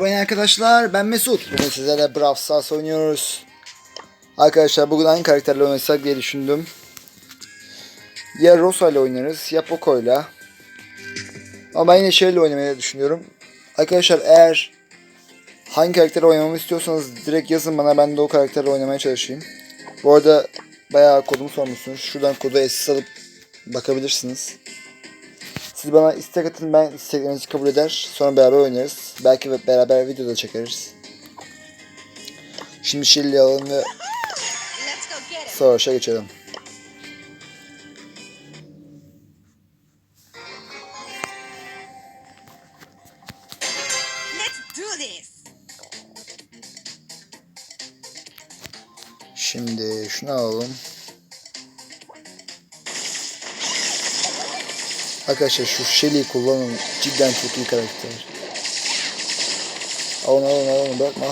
Merhaba arkadaşlar ben Mesut. Bugün sizlerle Brawl Stars oynuyoruz. Arkadaşlar bugün hangi karakterle oynasak diye düşündüm. Ya Rosa ile oynarız ya Poco ile. Ama ben yine şeyle oynamayı düşünüyorum. Arkadaşlar eğer hangi karakteri oynamamı istiyorsanız direkt yazın bana ben de o karakterle oynamaya çalışayım. Bu arada bayağı kodumu sormuşsunuz. Şuradan kodu SS alıp bakabilirsiniz. Siz bana istek atın ben isteklerinizi kabul eder. Sonra beraber oynarız. Belki beraber video da çekeriz. Şimdi Shelly'i alalım ve savaşa geçelim. Şimdi şunu alalım. Arkadaşlar şu Shelly'i kullanın. Cidden çok iyi karakter. Alın alın alın bırakma.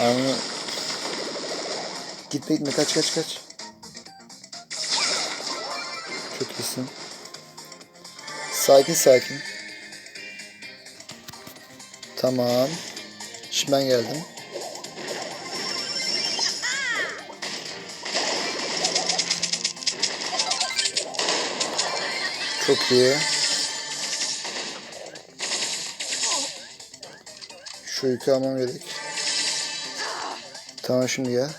Yani gitme gitme kaç kaç kaç. Çok iyisin. Sakin sakin. Tamam. Şimdi ben geldim. Çok iyi. Şu yükü almam gerek. Tamam şimdi gel.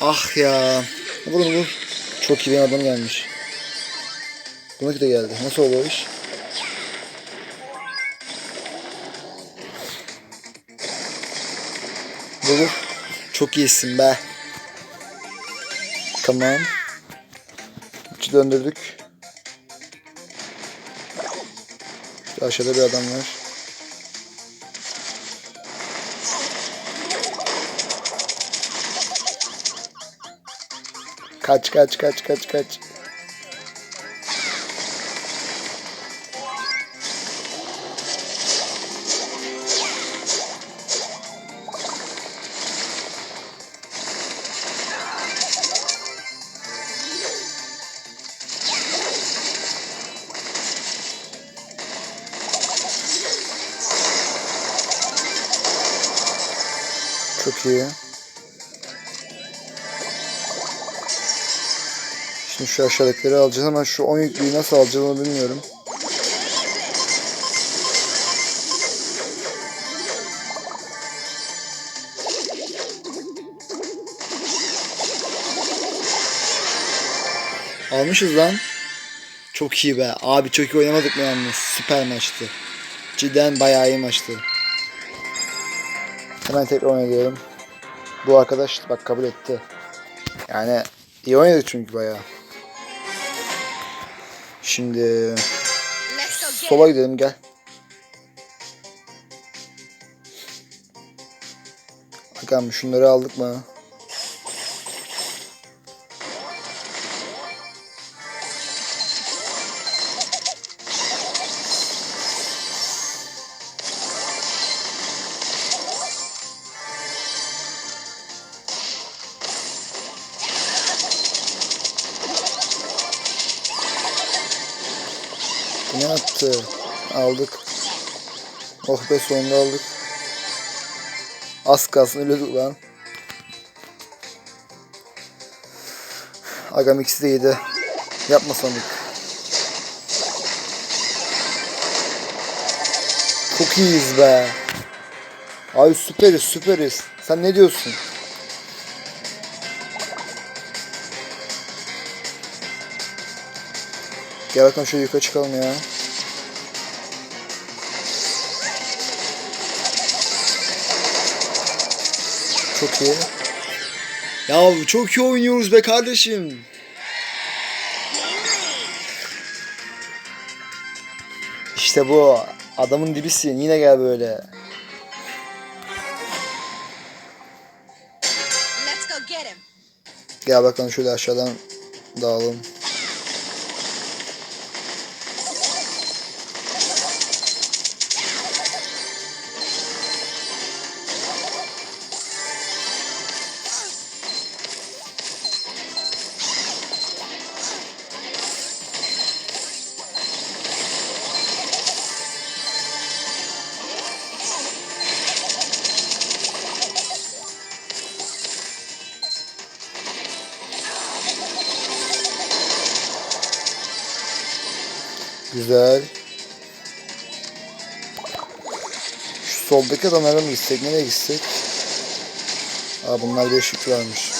Ah ya. Vurun vur. Çok iyi bir adam gelmiş. Bununki de geldi. Nasıl oluyor o iş? Vur. Çok iyisin be. Tamam. Döndürdük. Şu aşağıda bir adam var. Kaç kaç kaç kaç kaç. İyi. Şimdi şu aşağıdakileri alacağız ama şu 10 yüklüyü nasıl alacağımı bilmiyorum. Almışız lan. Çok iyi be. Abi çok iyi oynamadık mı yalnız? Süper maçtı. Cidden bayağı iyi maçtı. Hemen tekrar oynayalım. Bu arkadaş bak kabul etti. Yani iyi oynadık çünkü bayağı. Şimdi sola gidelim gel. Bakalım şunları aldık mı? Ne attı? Aldık. Oh be sonunda aldık. Az kalsın ölüyorduk lan. Agam ikisi de yedi. Yapma sandık. Çok iyiyiz be. Abi süperiz süperiz. Sen ne diyorsun? Gel bakalım şöyle yukarı çıkalım ya. Çok iyi. Ya çok iyi oynuyoruz be kardeşim. İşte bu. Adamın dibisin. Yine gel böyle. Gel bakalım şöyle aşağıdan dağılalım. Güzel. Şu soldaki adamlara mı gitsek? Nereye gitsek? Aa bunlar bir ışık varmış.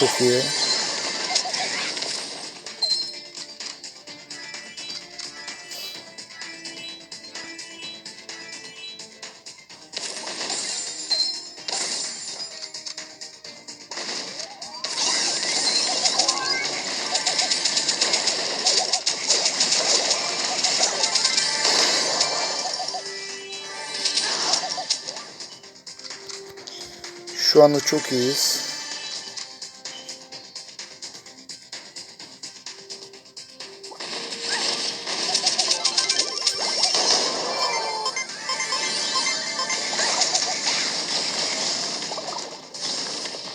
Çok iyi. Şu anda çok iyiyiz.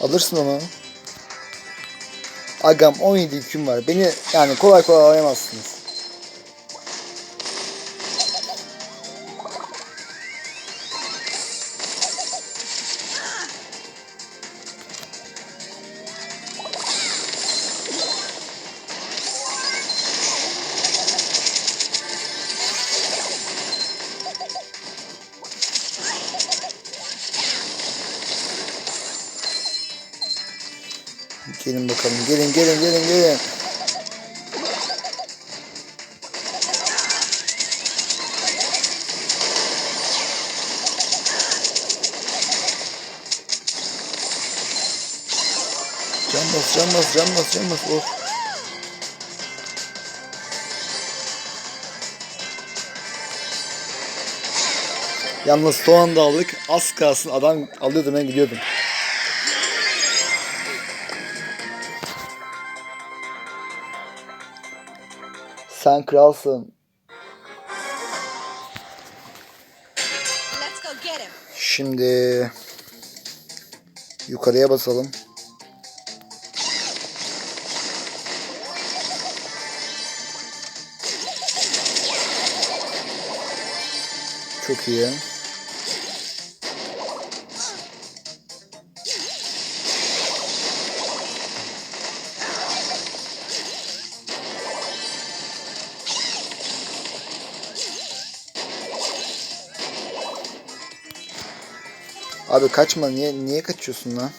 Alırsın onu. Agam 17 yüküm var. Beni yani kolay kolay alayamazsınız. Gelin bakalım. Gelin gelin gelin gelin. Can bas can bas can bas can bas. Oh. Yalnız son anda aldık. Az kalsın adam alıyordu ben gidiyordum. Sen kralsın. Let's go get him. Şimdi yukarıya basalım. Çok iyi. Abi kaçma niye niye kaçıyorsun lan?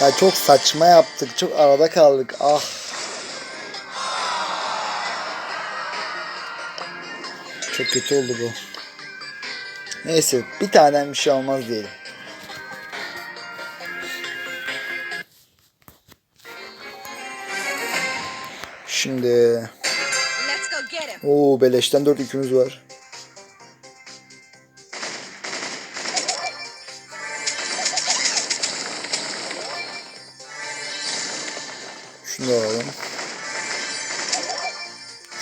Ya çok saçma yaptık. Çok arada kaldık. Ah. Çok kötü oldu bu. Neyse bir tanem bir şey olmaz diyelim. Şimdi. Oo beleşten 4 yükümüz var. Şunu da alalım.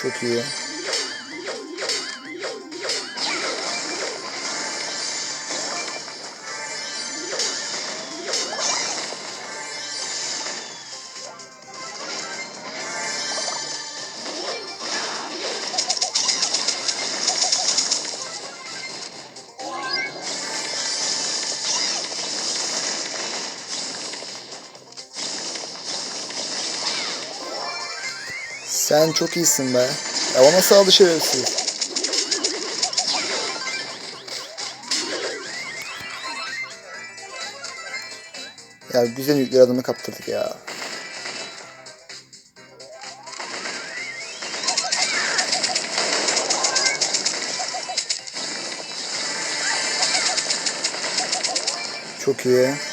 Çok iyi. Sen çok iyisin be. Ya nasıl aldı şerefsiz? Ya güzel yükler adamı kaptırdık ya. Çok iyi.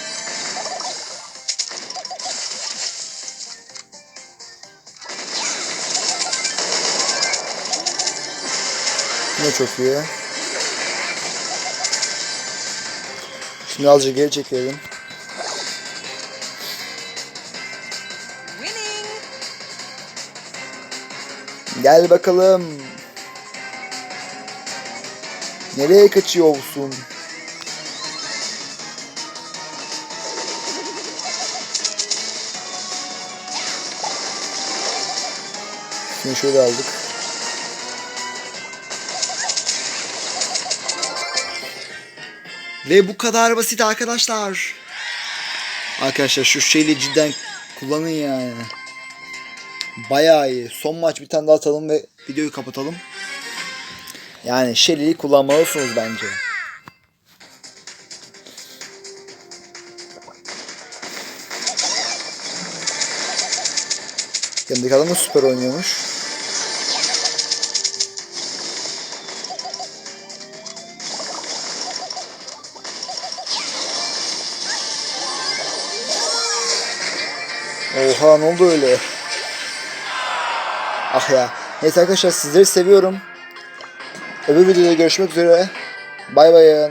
Yine çok iyi. Şimdi azıcık geri çekelim. Gel bakalım. Nereye kaçıyorsun? Şimdi şöyle aldık. Ve bu kadar basit arkadaşlar. Arkadaşlar şu şeyi cidden kullanın yani. Bayağı iyi. Son maç bir tane daha atalım ve videoyu kapatalım. Yani Shelly'yi kullanmalısınız bence. Yanındaki adam da süper oynuyormuş. Oha ne oldu öyle? Ah ya. Neyse arkadaşlar sizleri seviyorum. Öbür videoda görüşmek üzere. Bay bay.